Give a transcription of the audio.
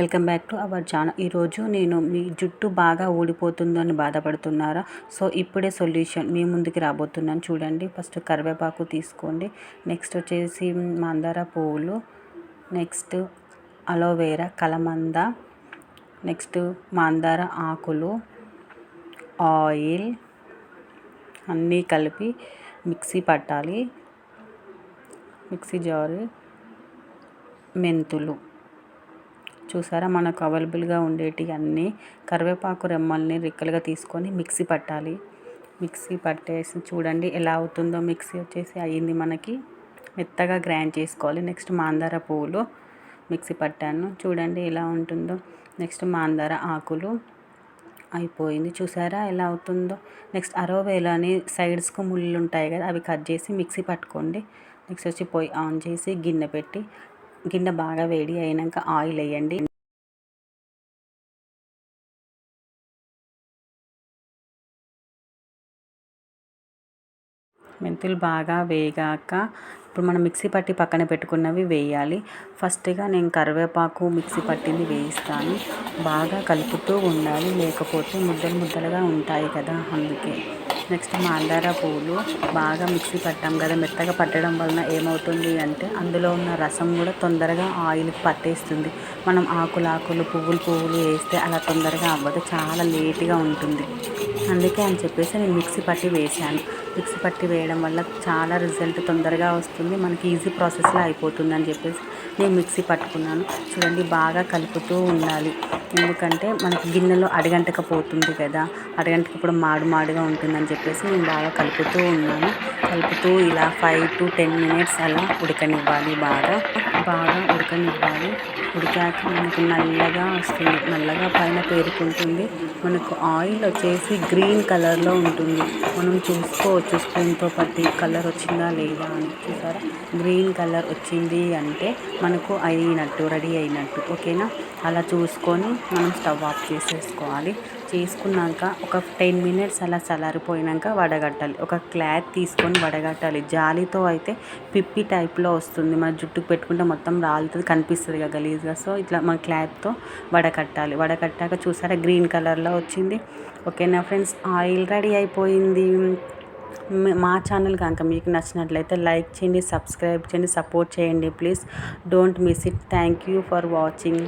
Welcome back to our channel. ఈరోజు నేను మీ జుట్టు బాగా ఊడిపోతుందని బాధపడుతున్నారా? సో ఇప్పుడే సొల్యూషన్ మీ ముందుకి రాబోతున్నాను. చూడండి ఫస్ట్ కరివేపాకు తీసుకోండి. నెక్స్ట్ వచ్చేసి మందార పువ్వులు. Next aloe vera కలమంద. నెక్స్ట్ మందార ఆకులు. ఆయిల్. అన్నీ కలిపి మిక్సీ పట్టాలి. Mixie jar. మెంతులు. చూసారా? మనకు అవైలబుల్గా ఉండేటి అన్నీ కరివేపాకు రెమ్మల్ని రిక్కలుగా తీసుకొని మిక్సీ పట్టాలి. మిక్సీ పట్టేసి చూడండి ఎలా అవుతుందో. మిక్సీ వచ్చేసి అయ్యింది మనకి. మెత్తగా గ్రైండ్ చేసుకోవాలి. నెక్స్ట్ మాందార పువ్వులు మిక్సీ పట్టాను. చూడండి ఎలా ఉంటుందో. నెక్స్ట్ మాందార ఆకులు అయిపోయింది. చూసారా ఎలా అవుతుందో. నెక్స్ట్ అరోవేలాని సైడ్స్కు ముళ్ళు ఉంటాయి కదా అవి కట్ చేసి మిక్సీ పట్టుకోండి. నెక్స్ట్ వచ్చి పొయ్యి ఆన్ చేసి గిన్నె పెట్టి గిన్నె బాగా వేడి అయినాక ఆయిల్ వేయండి. మెంతులు బాగా వేగాక ఇప్పుడు మనం మిక్సీ పట్టి పక్కన పెట్టుకున్నవి వేయాలి. ఫస్ట్గా నేను కరివేపాకు మిక్సీ పట్టింది వేయిస్తాను. బాగా కలుపుతూ ఉండాలి. లేకపోతే ముద్దలు ముద్దలుగా ఉంటాయి కదా అందుకే. నెక్స్ట్ మందార పువ్వులు బాగా మిక్సీ పట్టాం కదా మెత్తగా పట్టడం వలన ఏమవుతుంది అంటే అందులో ఉన్న రసం కూడా తొందరగా ఆయిల్కి పట్టేస్తుంది. మనం ఆకులు ఆకులు పువ్వులు పువ్వులు వేస్తే అలా తొందరగా అవ్వదు చాలా లేట్గా ఉంటుంది. అందుకే అని చెప్పేసి నేను మిక్సీ పట్టి వేసాను మిక్సీ పట్టి వేయడం వల్ల చాలా రిజల్ట్ తొందరగా వస్తుంది. మనకి ఈజీ ప్రాసెస్లో అయిపోతుంది అని చెప్పేసి నేను మిక్సీ పట్టుకున్నాను. చూడండి బాగా కలుపుతూ ఉండాలి. ఎందుకంటే మనకి గిన్నెలో అడగంటకపోతుంది కదా అడగంటకప్పుడు మాడు మాడుగా ఉంటుందని చెప్పేసి నేను బాగా కలుపుతూ ఉన్నాను. కలుపుతూ ఇలా ఫైవ్ టు టెన్ మినిట్స్ అలా ఉడకనివ్వాలి బాగా. బాగా ఉడకనివ్వాలి. ఉడికాక మనకు నల్లగా వస్తుంది. నల్లగా పైన పేరుకుంటుంది. మనకు ఆయిల్ వచ్చేసి గ్రీన్ కలర్లో ఉంటుంది. మనం చూసుకోవచ్చు. స్పూన్తో పట్టి కలర్ వచ్చిందా లేదా అని చూసారా? గ్రీన్ కలర్ వచ్చింది అంటే మనకు అయినట్టు రెడీ అయినట్టు ఓకేనా అలా చూసుకొని మనం స్టవ్ ఆఫ్ చేసేసుకోవాలి. చేసుకున్నాక ఒక టెన్ మినిట్స్ అలా చల్లారిపోయాక వడగట్టాలి. ఒక క్లాత్ తీసుకొని వడగట్టాలి. జాలితో అయితే పిప్పి టైప్లో వస్తుంది. మన జుట్టుకు పెట్టుకుంటే మొత్తం రాలుతుంది కనిపిస్తుంది కదా గలీజ్గా. సో ఇట్లా మన క్లాత్తో వడకట్టాలి. వడకట్టాక చూసారా గ్రీన్ కలర్లో వచ్చింది. ఓకేనా ఫ్రెండ్స్ ఆయిల్ రెడీ అయిపోయింది. మా ఛానల్ కనుక మీకు నచ్చినట్లయితే లైక్ చేయండి సబ్స్క్రైబ్ చేయండి సపోర్ట్ చేయండి please don't miss it thank you for watching